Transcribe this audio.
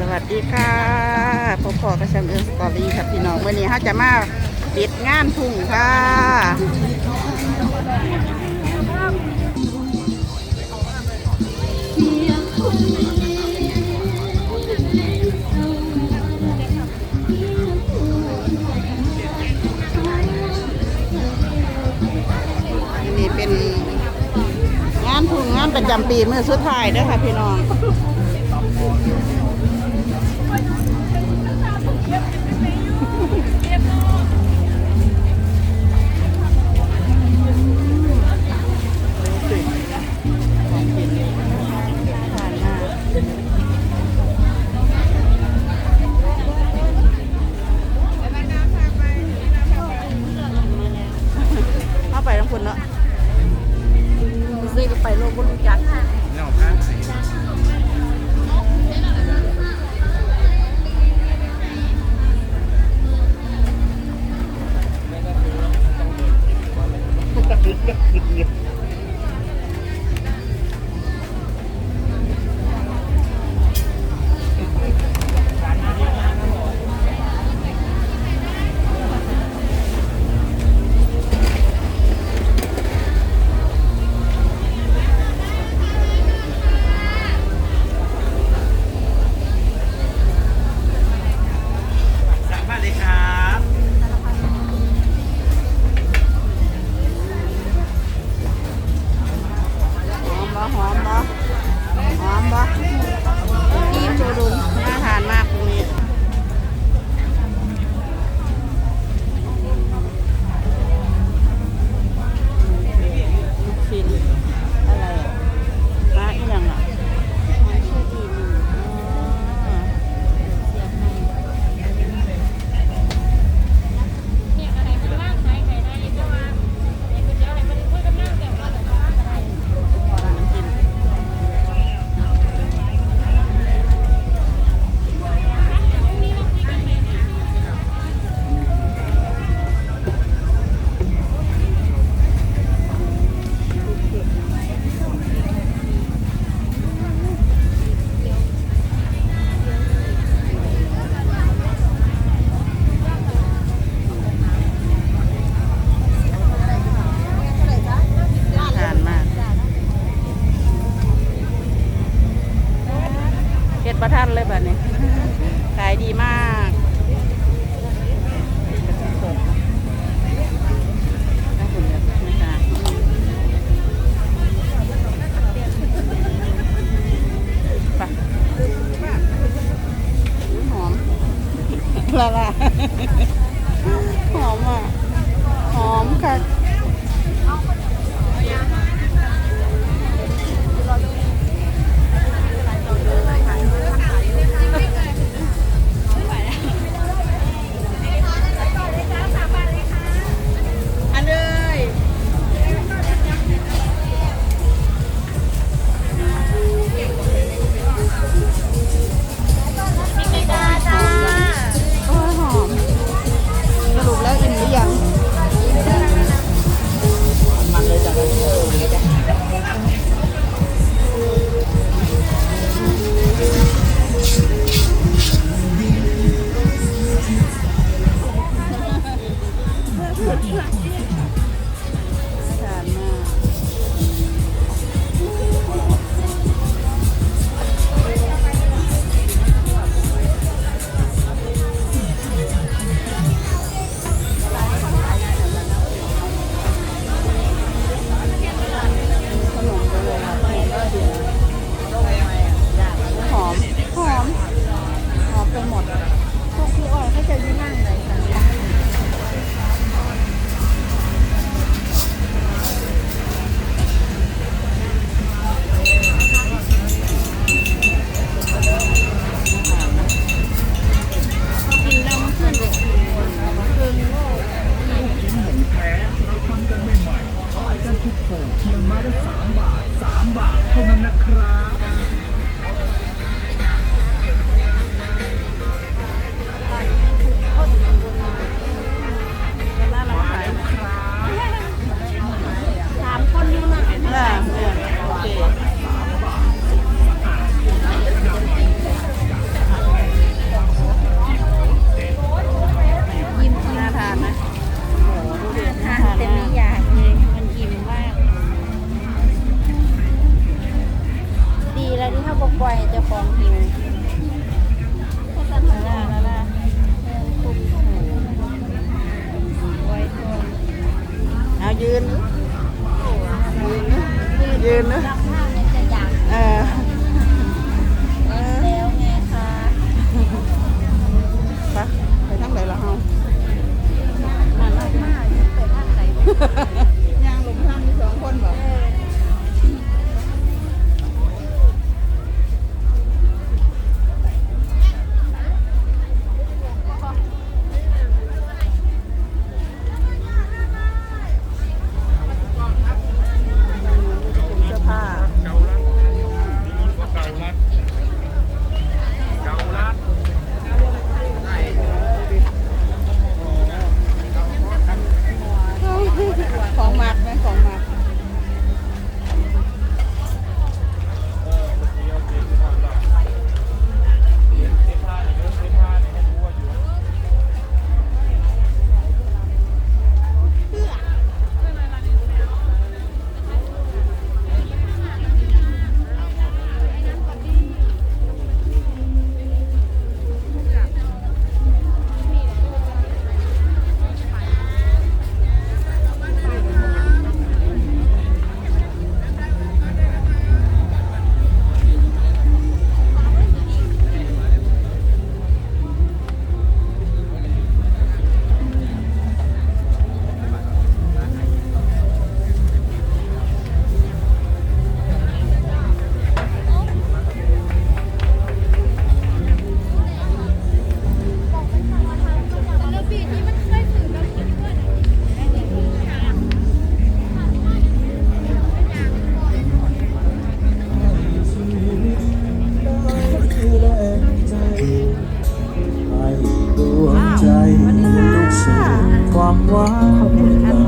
สวัสดีค่ะพบพอกระชัมเอิร์สตอรี่ครับพี่น้องวันนี้เขาจะมาปิดงานทุ่งค่ะนนี้เป็นงานทุ่งงานประจำปีเมื่อสุดท้ายด้อค่ะพี่น้อง ประทันเลยแบบนี้ ขายดีมากได้ผลแล้วนะคะไปหอมละละหอมอะ หอมค่ะ Lena. 哇好漂亮